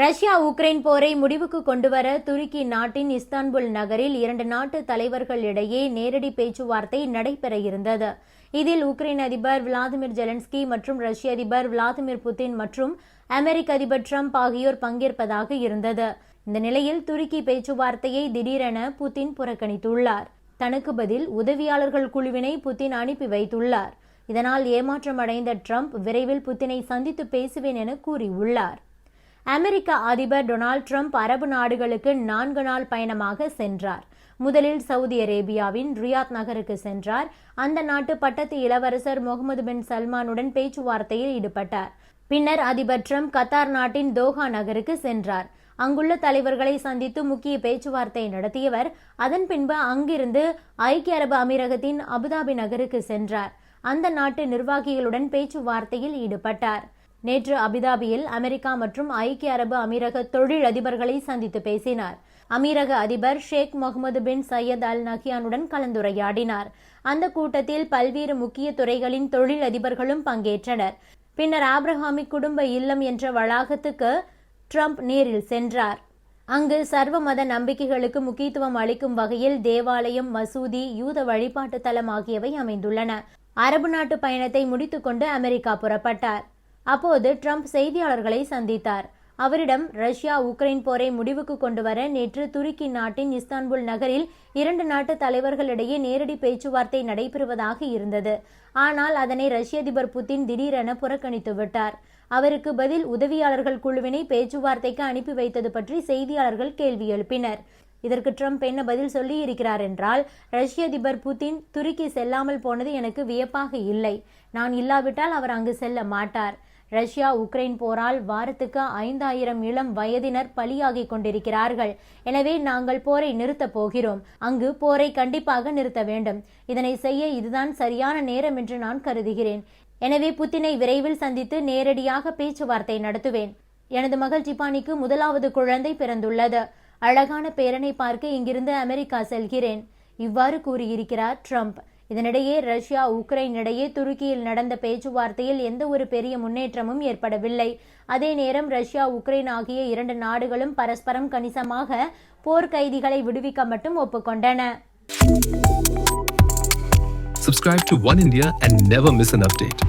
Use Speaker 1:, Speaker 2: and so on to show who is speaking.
Speaker 1: Russia Ukraine போரை முடிவுக்கு கொண்டுவர துருக்கி நாட்டின் இஸ்தான்புல் நகரில் இரண்டு நாட்டு தலைவர்களிடையே நேரடி பேச்சுவார்த்தை நடைபெற இருந்தது. இதில் உக்ரைன் அதிபர் விளாதிமிர் ஜெலன்ஸ்கி மற்றும் ரஷ்ய அதிபர் விளாதிமிர் புதின் மற்றும் அமெரிக்க அதிபர் ட்ரம்ப் ஆகியோர் பங்கேற்பதாக இருந்தது. இந்த நிலையில் துருக்கி பேச்சுவார்த்தையை திடீரென புதின் புறக்கணித்துள்ளார். தனக்கு பதில் உதவியாளர்கள் குழுவினை புதின் அனுப்பி வைத்துள்ளார். இதனால் ஏமாற்றம் அடைந்த ட்ரம்ப் விரைவில் புத்தினை சந்தித்து பேசுவேன் என கூறியுள்ளார். அமெரிக்க அதிபர் டொனால்ட் ட்ரம்ப் அரபு நாடுகளுக்கு நான்கு நாள் பயணமாக சென்றார். முதலில் சவுதி அரேபியாவின் ரியாத் நகருக்கு சென்றார். அந்த நாட்டு பட்டத்து இளவரசர் முகமது பின் சல்மானுடன் பேச்சுவார்த்தையில் ஈடுபட்டார். பின்னர் அதிபர் ட்ரம்ப் கத்தார் நாட்டின் தோஹா நகருக்கு சென்றார். அங்குள்ள தலைவர்களை சந்தித்து முக்கிய பேச்சுவார்த்தை நடத்தியவர் அதன் பின்பு அங்கிருந்து ஐக்கிய அரபு அமீரகத்தின் அபுதாபி நகருக்கு சென்றார். அந்த நாட்டு நிர்வாகிகளுடன் பேச்சுவார்த்தையில் ஈடுபட்டார். நேற்று அபிதாபியில் அமெரிக்கா மற்றும் ஐக்கிய அரபு அமீரக தொழில் அதிபர்களை சந்தித்து பேசினார். அமீரக அதிபர் ஷேக் முகமது பின் சையத் அல் நஹியானுடன் கலந்துரையாடினார். அந்த கூட்டத்தில் பல்வேறு முக்கிய துறைகளின் தொழில் அதிபர்களும் பங்கேற்றனர். பின்னர் ஆப்ரஹாமி குடும்ப இல்லம் என்ற வளாகத்துக்கு ட்ரம்ப் நேரில் சென்றார். அங்கு சர்வ மத நம்பிக்கைகளுக்கு முக்கியத்துவம் அளிக்கும் வகையில் தேவாலயம் மசூதி யூத வழிபாட்டு தலம் ஆகியவை அமைந்துள்ளன. அரபு நாட்டு பயணத்தை முடித்துக்கொண்டு அமெரிக்கா புறப்பட்டார். அப்போது ட்ரம்ப் செய்தியாளர்களை சந்தித்தார். அவரிடம் ரஷ்யா உக்ரைன் போரை முடிவுக்கு கொண்டு வர நேற்று துருக்கி நாட்டின் இஸ்தான்புல் நகரில் இரண்டு நாட்டு தலைவர்களிடையே நேரடி பேச்சுவார்த்தை நடைபெறுவதாக இருந்தது. ஆனால் அதனை ரஷ்ய அதிபர் புதின் திடீரென புறக்கணித்து விட்டார். அவருக்கு பதில் உதவியாளர்கள் குழுவினை பேச்சுவார்த்தைக்கு அனுப்பி வைத்தது பற்றி செய்தியாளர்கள் கேள்வி எழுப்பினர். இதற்கு ட்ரம்ப் என்ன பதில் சொல்லி இருக்கிறார் என்றால் ரஷ்ய அதிபர் புதின் துருக்கி செல்லாமல் போனது எனக்கு வியப்பாக இல்லை. நான் இல்லாவிட்டால் அவர் அங்கு செல்ல மாட்டார். ரஷ்யா உக்ரைன் போரால் வாரத்துக்கு ஐந்தாயிரம் இளம் வயதினர் பலியாகி கொண்டிருக்கிறார்கள். எனவே நாங்கள் போரை நிறுத்தப் போகிறோம். அங்கு போரை கண்டிப்பாக நிறுத்த வேண்டும். இதனை செய்ய இதுதான் சரியான நேரம் என்று நான் கருதுகிறேன். எனவே புத்தினை விரைவில் சந்தித்து நேரடியாக பேச்சுவார்த்தை நடத்துவேன். எனது மகள் ஜிபானிக்கு முதலாவது குழந்தை பிறந்துள்ளது. அழகான பேரனை பார்க்க இங்கிருந்து அமெரிக்கா செல்கிறேன். இவ்வாறு கூறியிருக்கிறார் ட்ரம்ப். இதனிடையே ரஷ்யா உக்ரைன் இடையே துருக்கியில் நடந்த பேச்சுவார்த்தையில் எந்த ஒரு பெரிய முன்னேற்றமும் ஏற்படவில்லை அதே நேரம் ரஷ்யா உக்ரைன் ஆகிய இரண்டு நாடுகளும் பரஸ்பரம் கணிசமாக போர் கைதிகளை விடுவிக்க மட்டும் ஒப்புக்கொண்டன
Speaker 2: Subscribe to One India and never miss an update.